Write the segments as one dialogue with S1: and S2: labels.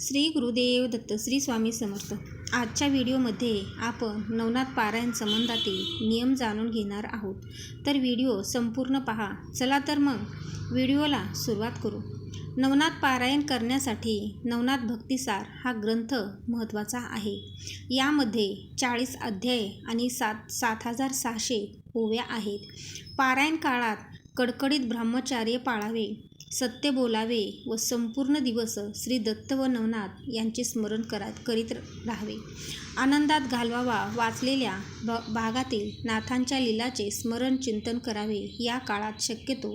S1: श्री गुरुदेव दत्त श्री स्वामी समर्थ. आजच्या व्हिडिओमध्ये आपण नवनाथ पारायण संबंधातील नियम जाणून घेणार आहोत. तर व्हिडिओ संपूर्ण पहा. चला तर मग व्हिडिओला सुरुवात करू. नवनाथ पारायण करण्यासाठी नवनाथ भक्तिसार हा ग्रंथ महत्त्वाचा आहे. यामध्ये चाळीस अध्याय आणि सात सात हजार सहाशे ओव्या आहेत. पारायण काळात कडकडीत ब्रह्मचार्य पाळावे. सत्य बोलावे व संपूर्ण दिवस श्री दत्त व नवनाथ यांचे स्मरण करा करीत राहावे. आनंदात घालवावा वाचलेल्या भ भागातील नाथांच्या लीलाचे स्मरण चिंतन करावे. या काळात शक्यतो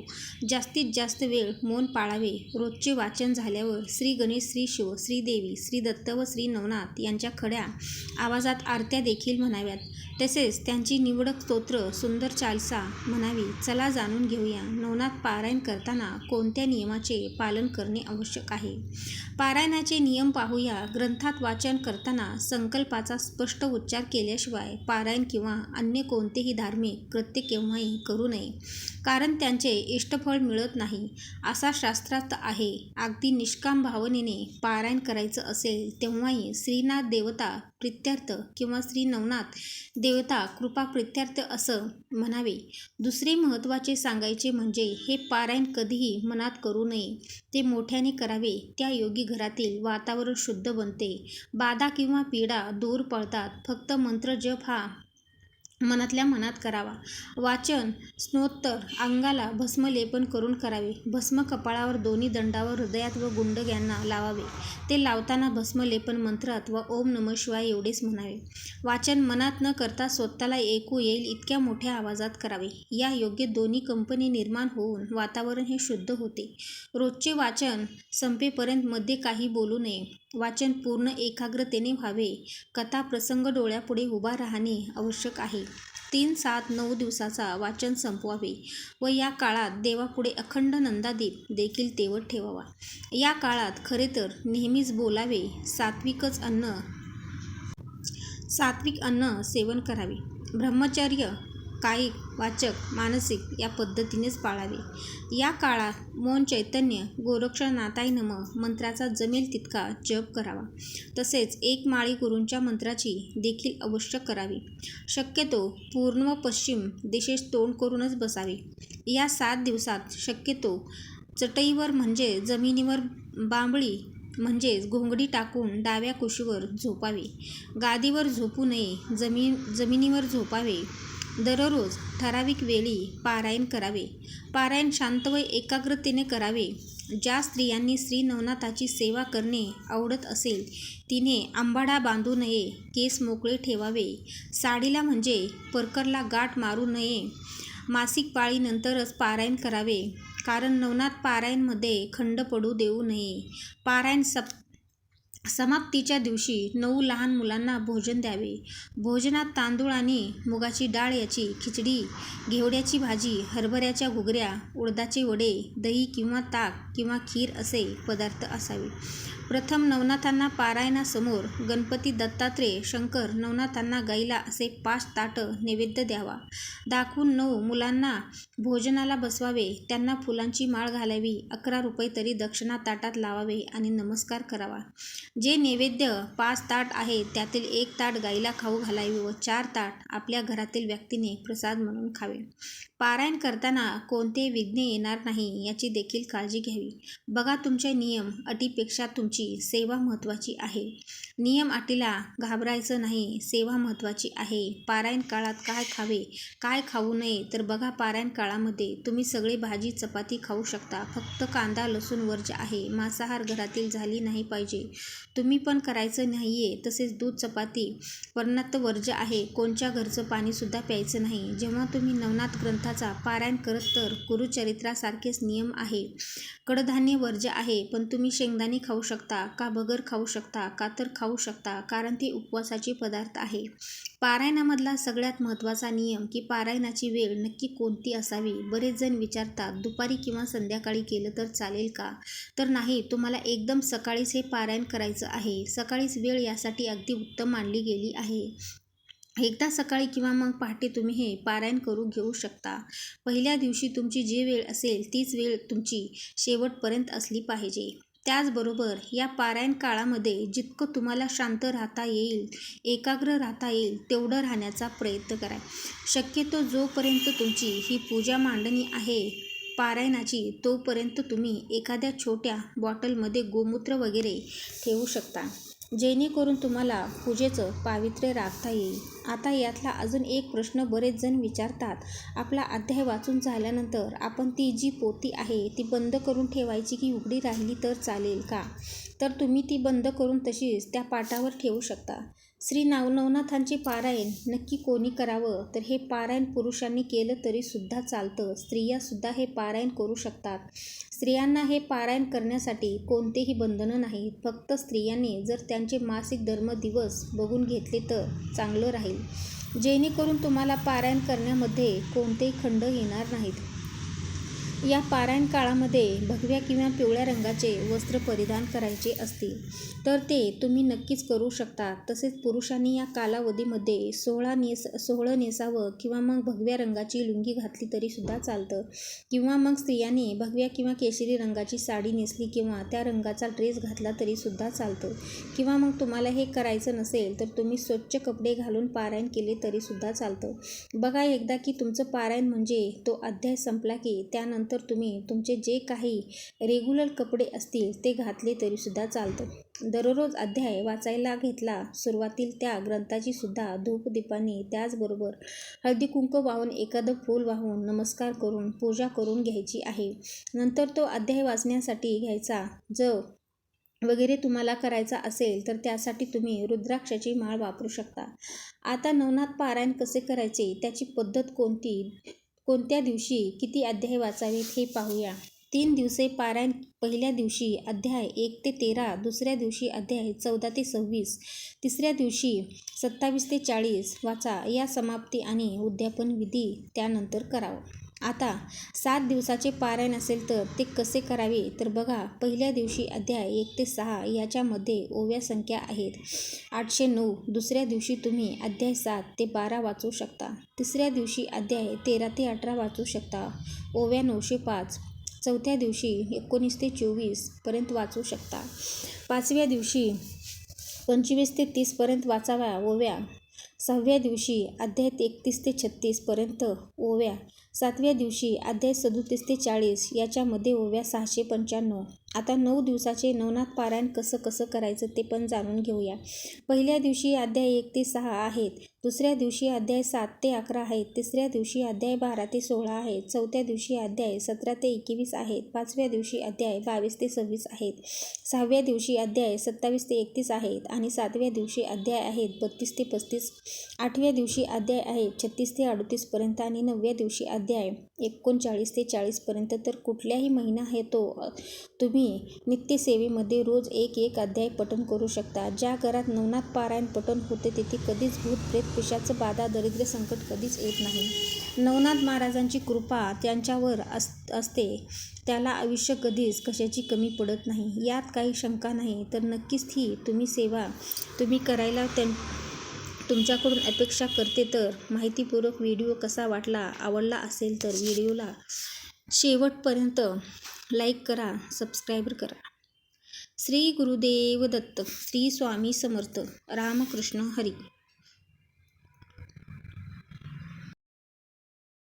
S1: जास्तीत जास्त वेळ मौन पाळावे. रोजचे वाचन झाल्यावर श्री गणेश श्री शिव श्री देवी श्री दत्त व श्री नवनाथ यांच्या खड्या आवाजात आरत्या देखील म्हणाव्यात. तसेच त्यांची निवडक स्तोत्र सुंदर चालसा म्हणावी. चला जाणून घेऊया. नवनाथ पारायण करताना कोणत्या नियमाचे पालन करणे आवश्यक आहे. पारायणाचे नियम पाहूया. ग्रंथात वाचन करताना संकल्पाचा स्पष्ट उच्चार केल्याशिवाय पारायण किंवा अन्य कोणतेही धार्मिक कृत्य केव्हाही करू नये. कारण त्यांचे इष्टफळ मिळत नाही. असा शास्त्रात आहे. अगदी निष्काम भावनेने पारायण करायचं असेल तेव्हाही श्रीनाथ देवता प्रित्यर्थ किंवा श्री नवनाथ देवता कृपा प्रित्यर्थ असं म्हणावे. दुसरे महत्त्वाचे सांगायचे म्हणजे हे पारायण कधीही मनात करू नये. ते मोठ्याने करावे. त्या योगी घरातील वातावरण शुद्ध बनते. बाधा किंवा पीडा दूर पळतात फक्त मंत्र जप हा मनातल्या मनात करावा. वाचन स्नोत्तर अंगाला भस्मलेपन करून करावे. भस्म कपाळावर दोन्ही दंडावर हृदयात व गुंडग्यांना लावावे. ते लावताना भस्मलेपन मंत्रात व ओम नम शिवाय एवढेच म्हणावे. वाचन मनात न करता स्वतःला ऐकू येईल इतक्या मोठ्या आवाजात करावे. या योग्य दोन्ही कंपनी निर्माण होऊन वातावरण हे शुद्ध होते. रोजचे वाचन संपेपर्यंत मध्ये काही बोलू नये. वाचन पूर्ण एकाग्रतेने व्हावे. कथा प्रसंग डोळ्यापुढे उभा राहणे आवश्यक आहे. तीन सात नऊ दिवसाचा वाचन संपवावे व या काळात देवापुढे अखंड नंदादीप देखील तेवत ठेवावा. या काळात खरे तर नेहमीच बोलावे सात्विकच अन्न सात्विक अन्न सेवन करावे. ब्रह्मचर्य कायिक वाचक मानसिक या पद्धतीनेच पाळावे. या काळात मौन चैतन्य गोरक्षनाथाय नम मंत्राचा जमेल तितका जप करावा. तसेच एक माळी गुरूंच्या मंत्राची देखील अवश्य करावी. शक्यतो पूर्ण व पश्चिम दिशेस तोंड करूनच बसावे. या सात दिवसात शक्यतो चटईवर म्हणजे जमिनीवर बांबळी म्हणजेच घोंगडी टाकून डाव्या कुशीवर झोपावे. गादीवर झोपू नये जमीन जमिनीवर झोपावे. दररोज ठराविक वेळी पारायण करावे. पारायण शांत व एकाग्रतेने करावे. ज्या स्त्रियांनी श्री नवनाथाची सेवा करणे आवडत असेल तिने आंबाडा बांधू नये केस मोकळे ठेवावे. साडीला म्हणजे परकरला गाठ मारू नये. मासिक पाळीनंतरच पारायण करावे. कारण नवनाथ पारायणमध्ये खंड पडू देऊ नये. पारायण सप समाप्तीच्या दिवशी नऊ लहान मुलांना भोजन द्यावे. भोजनात तांदूळ आणि मुगाची डाळ याची खिचडी घेवड्याची भाजी हरभऱ्याच्या घुगऱ्या उडदाचे वडे दही किंवा ताक किंवा खीर असे पदार्थ असावे. प्रथम नवनाथांना पारायणासमोर गणपती दत्तात्रेय शंकर नवनाथांना गाईला असे पाच ताटं नैवेद्य द्यावा. दाखवून नऊ मुलांना भोजनाला बसवावे. त्यांना फुलांची माळ घालावी. अकरा रुपये तरी दक्षिणा ताटात लावावे आणि नमस्कार करावा. जे नैवेद्य पाच ताट आहे त्यातील एक ताट गाईला खाऊ घालावे व चार ताट आपल्या घरातील व्यक्तीने प्रसाद म्हणून खावे. पारायण करताना कोणते विघ्ने येणार नाही याची देखील काळजी घ्यावी. बघा तुमचे नियम अटीपेक्षा तुमची सेवा महत्त्वाची आहे. नियम अटीला घाबरायचं नाही सेवा महत्त्वाची आहे. पारायण काळात काय खावे काय खाऊ नये तर बघा पारायण काळामध्ये तुम्ही सगळे भाजी चपाती खाऊ शकता. फक्त कांदा लसूण वर्ज आहे. मांसाहार घरातील झाली नाही पाहिजे. तुम्ही पण करायचं नाही आहे तसेच दूध चपाती वर्णात वर्ज आहे कोणच्या घरचं पाणीसुद्धा प्यायचं नाही. जेव्हा तुम्ही नवनाथ ग्रंथाचा पारायण करत तर गुरुचरित्रासारखेच नियम आहे. कडधान्य वर्ज आहे पण तुम्ही शेंगदाणे खाऊ शकता का बगर खाऊ शकता का तर खाऊ शकता कारण ते उपवासाचे पदार्थ आहे. पारायणामधला सगळ्यात महत्त्वाचा नियम की पारायणाची वेळ नक्की कोणती असावी? बरेच जण विचारतात दुपारी किंवा संध्याकाळी केलं तर चालेल का? तर नाही तुम्हाला एकदम सकाळीच हे पारायण करायचं आहे. सकाळीच वेळ यासाठी अगदी उत्तम मानली गेली आहे. एकदा सकाळी किंवा मग पहाटे तुम्ही हे पारायण करू घेऊ शकता. पहिल्या दिवशी तुमची जी वेळ असेल तीच वेळ तुमची शेवटपर्यंत असली पाहिजे. त्याचबरोबर या पारायण काळामध्ये जितकं तुम्हाला शांत राहता येईल एकाग्र राहता येईल तेवढं राहण्याचा प्रयत्न करा शक्यतो जोपर्यंत तुमची ही पूजा मांडणी आहे पारायणाची तोपर्यंत तुम्ही एखाद्या छोट्या बॉटलमध्ये गोमूत्र वगैरे ठेवू शकता. जेणेकरून तुम्हाला पूजेचं पावित्र्य राखता येईल. आता यातला अजून एक प्रश्न बरेच जण विचारतात. आपला अध्याय वाचून झाल्यानंतर आपण ती जी पोती आहे ती बंद करून ठेवायची की उघडी राहिली तर चालेल का? तर तुम्ही ती बंद करून तशीच त्या पाटावर ठेवू शकता. श्री नवनवनाथांचे पारायण नक्की कोणी करावं? तर हे पारायण पुरुषांनी केलं तरीसुद्धा चालतं. स्त्रियासुद्धा हे पारायण करू शकतात. स्त्रियांना हे पारायण करण्यासाठी कोणतेही बंधनं नाहीत फक्त स्त्रियांनी जर त्यांचे मासिक धर्म दिवस बघून घेतले तर चांगलं राहील. जेणेकरून तुम्हाला पारायण करण्यामध्ये कोणतेही खंड येणार नाहीत. या पारायण काळामध्ये भगव्या किंवा पिवळ्या रंगाचे वस्त्र परिधान करायचे असतील तर ते तुम्ही नक्कीच करू शकता. तसेच पुरुषांनी या कालावधीमध्ये सोहळा नेस सोहळं नेसावं किंवा मग भगव्या रंगाची लुंगी घातली तरीसुद्धा चालतं. किंवा मग स्त्रियांनी भगव्या किंवा केशरी रंगाची साडी नेसली किंवा त्या रंगाचा ड्रेस घातला तरीसुद्धा चालतं. किंवा मग तुम्हाला हे करायचं नसेल तर तुम्ही स्वच्छ कपडे घालून पारायण केले तरीसुद्धा चालतं. बघा एकदा की तुमचं पारायण म्हणजे तो अध्याय संपला की त्यानंतर तर तुम्ही तुमचे जे काही रेग्युलर कपडे असतील ते घातले तरीसुद्धा चालतं. दररोज अध्याय वाचायला घेतला सुरुवातील त्या ग्रंथाची सुद्धा धूपदीपाने त्याचबरोबर हळदी कुंकू वाहून एखादं फूल वाहून नमस्कार करून पूजा करून घ्यायची आहे. नंतर तो अध्याय वाचण्यासाठी घ्यायचा. जर वगैरे तुम्हाला करायचा असेल तर त्यासाठी तुम्ही रुद्राक्षाची माळ वापरू शकता. आता नवनाथ पारायण कसे करायचे? त्याची पद्धत कोणती? कोणत्या दिवशी किती अध्याय वाचावेत हे पाहूया. तीन दिवसे पारायण पहिल्या दिवशी अध्याय एक ते तेरा दुसऱ्या दिवशी अध्याय चौदा ते सव्वीस तिसऱ्या दिवशी सत्तावीस ते चाळीस वाचा या समाप्ती आणि उद्यापन विधी त्यानंतर करावं. आता सात दिवसाचे पारायण असेल तर ते कसे करावे? तर बघा पहिल्या दिवशी अध्याय एक ते सहा याच्यामध्ये ओव्या संख्या आहेत. आठशे नऊ. दुसऱ्या दिवशी तुम्ही अध्याय सात ते बारा वाचू शकता. तिसऱ्या दिवशी अध्याय तेरा ते अठरा वाचू शकता. ओव्या नऊशे पाच. चौथ्या दिवशी एकोणीस ते चोवीसपर्यंत वाचू शकता. पाचव्या दिवशी पंचवीस ते तीसपर्यंत वाचाव्या ओव्या. सहाव्या दिवशी अध्याय एकतीस ते छत्तीसपर्यंत ओव्या. सातव्या दिवशी अध्याय सदोतीस ते चाळीस याच्यामध्ये ओव्या सहाशे पंच्याण्णव. आता नऊ दिवसाचे नवनाथ पारायण कसं कसं करायचं ते पण जाणून घेऊया. पहिल्या दिवशी अध्याय एक ते सहा आहेत. दुसऱ्या दिवशी अध्याय सात ते अकरा आहेत तिसऱ्या दिवशी अध्याय बारा ते सोळा आहेत चौथ्या दिवशी अध्याय सतरा ते एकवीस आहेत पाचव्या दिवशी अध्याय बावीस ते सव्वीस आहेत. सहाव्या दिवशी अध्याय सत्तावीस ते एकतीस आहेत आणि सातव्या दिवशी अध्याय आहेत बत्तीस ते पस्तीस. आठव्या दिवशी अध्याय आहेत छत्तीस ते अडतीसपर्यंत आणि नवव्या दिवशी अध्याय एकोणचाळीस ते चाळीसपर्यंत तर कुठल्याही महिना आहे तो तुम्ही नित्यसेवेमध्ये रोज एक एक अध्याय पठण करू शकता. ज्या घरात नवनाथ पारायण पठण होते तिथे कधीच भूत प्रेत पिशाचं बाधा दरिद्र संकट कधीच येत नाही. नवनाथ महाराजांची कृपा त्यांच्यावर अस असते. त्याला आयुष्य कधीच कशाची कमी पडत नाही. यात काही शंका नाही तर नक्कीच ही तुम्ही सेवा तुम्ही करायला त्यां तुमच्याकडून अपेक्षा करते तर माहितीपूर्वक व्हिडिओ कसा वाटला आवडला असेल तर व्हिडिओला शेवटपर्यंत लाईक करा सबस्क्राईब करा. श्री गुरुदेव दत्त श्री स्वामी समर्थ रामकृष्ण हरी.